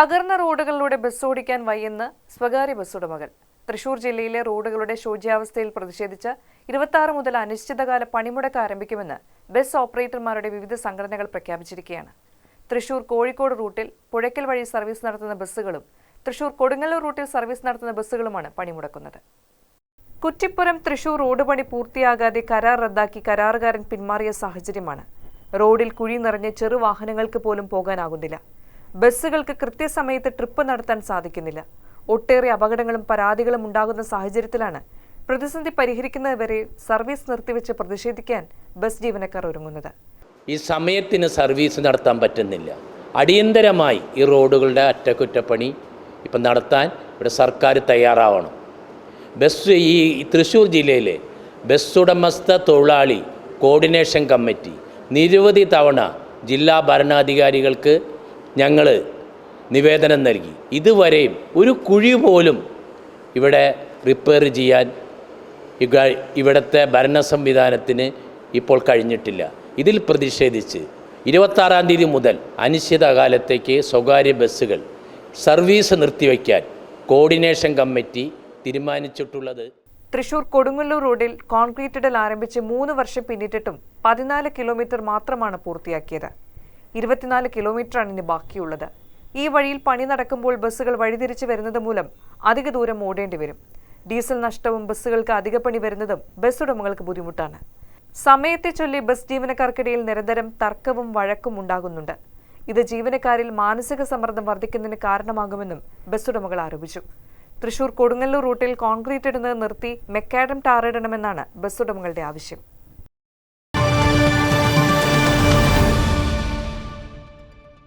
തകർന്ന റോഡുകളിലൂടെ ബസ് ഓടിക്കാൻ വയ്യെന്ന് സ്വകാര്യ ബസ് ഉടമകൾ തൃശൂർ ജില്ലയിലെ റോഡുകളുടെ ശോച്യാവസ്ഥയിൽ പ്രതിഷേധിച്ച് ഇരുപത്തി മുതൽ അനിശ്ചിതകാല പണിമുടക്ക് ആരംഭിക്കുമെന്ന് ബസ് ഓപ്പറേറ്റർമാരുടെ വിവിധ സംഘടനകൾ പ്രഖ്യാപിച്ചിരിക്കുകയാണ്. തൃശൂർ കോഴിക്കോട് റൂട്ടിൽ പുഴയ്ക്കൽ വഴി സർവീസ് നടത്തുന്ന ബസ്സുകളും തൃശൂർ കൊടുങ്ങല്ലൂർ റൂട്ടിൽ സർവീസ് നടത്തുന്ന ബസ്സുകളുമാണ് പണിമുടക്കുന്നത്. കുറ്റിപ്പുറം തൃശൂർ റോഡ് പണി പൂർത്തിയാകാതെ കരാർ റദ്ദാക്കി കരാറുകാരൻ പിന്മാറിയ സാഹചര്യമാണ്. റോഡിൽ കുഴി നിറഞ്ഞ് ചെറുവാഹനങ്ങൾക്ക് പോലും പോകാനാകുന്നില്ല. ബസ്സുകൾക്ക് കൃത്യസമയത്ത് ട്രിപ്പ് നടത്താൻ സാധിക്കുന്നില്ല. ഒട്ടേറെ അപകടങ്ങളും പരാതികളും ഉണ്ടാകുന്ന സാഹചര്യത്തിലാണ് പ്രതിസന്ധി പരിഹരിക്കുന്നതുവരെ സർവീസ് നിർത്തിവെച്ച് പ്രതിഷേധിക്കാൻ ബസ് ജീവനക്കാർ ഒരുങ്ങുന്നത്. ഈ സമയത്തിന് സർവീസ് നടത്താൻ പറ്റുന്നില്ല. അടിയന്തരമായി ഈ റോഡുകളുടെ അറ്റകുറ്റപ്പണി ഇപ്പം നടത്താൻ ഇവിടെ സർക്കാർ തയ്യാറാവണം. ബസ് ഈ തൃശ്ശൂർ ജില്ലയിലെ ബസ് ഉടമസ്ഥ തൊഴിലാളി കോർഡിനേഷൻ കമ്മിറ്റി നിരവധി തവണ ജില്ലാ ഭരണാധികാരികൾക്ക് ഞങ്ങൾ നിവേദനം നൽകി. ഇതുവരെയും ഒരു കുഴി പോലും ഇവിടെ റിപ്പയർ ചെയ്യാൻ ഇവ- ഇവിടുത്തെ ഭരണ സംവിധാനത്തിന് ഇപ്പോൾ കഴിഞ്ഞിട്ടില്ല. ഇതിൽ പ്രതിഷേധിച്ച് ഇരുപത്താറാം തീയതി മുതൽ അനിശ്ചിതകാലത്തേക്ക് സ്വകാര്യ ബസ്സുകൾ സർവീസ് നിർത്തിവെക്കാൻ കോർഡിനേഷൻ കമ്മിറ്റി തീരുമാനിച്ചിട്ടുള്ളത് തൃശൂർ കൊടുങ്ങല്ലൂർ റോഡിൽ കോൺക്രീറ്റ് ഇടൽ ആരംഭിച്ച് മൂന്ന് വർഷം പിന്നിട്ടിട്ടും പതിനാല് കിലോമീറ്റർ മാത്രമാണ് പൂർത്തിയാക്കിയത്. ഇരുപത്തിനാല് കിലോമീറ്ററാണ് ഇനി ബാക്കിയുള്ളത്. ഈ വഴിയിൽ പണി നടക്കുമ്പോൾ ബസ്സുകൾ വഴിതിരിച്ച് വരുന്നത് മൂലം അധിക ദൂരം ഓടേണ്ടി വരും. ഡീസൽ നഷ്ടവും ബസ്സുകൾക്ക് അധിക പണി വരുന്നതും ബസ് ഉടമകൾക്ക് ബുദ്ധിമുട്ടാണ്. സമയത്തെ ചൊല്ലി ബസ് ജീവനക്കാർക്കിടയിൽ നിരന്തരം തർക്കവും വഴക്കും ഉണ്ടാകുന്നുണ്ട്. ഇത് ജീവനക്കാരിൽ മാനസിക സമ്മർദ്ദം വർദ്ധിക്കുന്നതിന് കാരണമാകുമെന്നും ബസ് ഉടമകൾ ആരോപിച്ചു. തൃശൂർ കൊടുങ്ങല്ലൂർ റൂട്ടിൽ കോൺക്രീറ്റ് ഇടുന്നത് നിർത്തി മെക്കാഡം ടാറിടണമെന്നാണ് ബസ് ഉടമകളുടെ ആവശ്യം.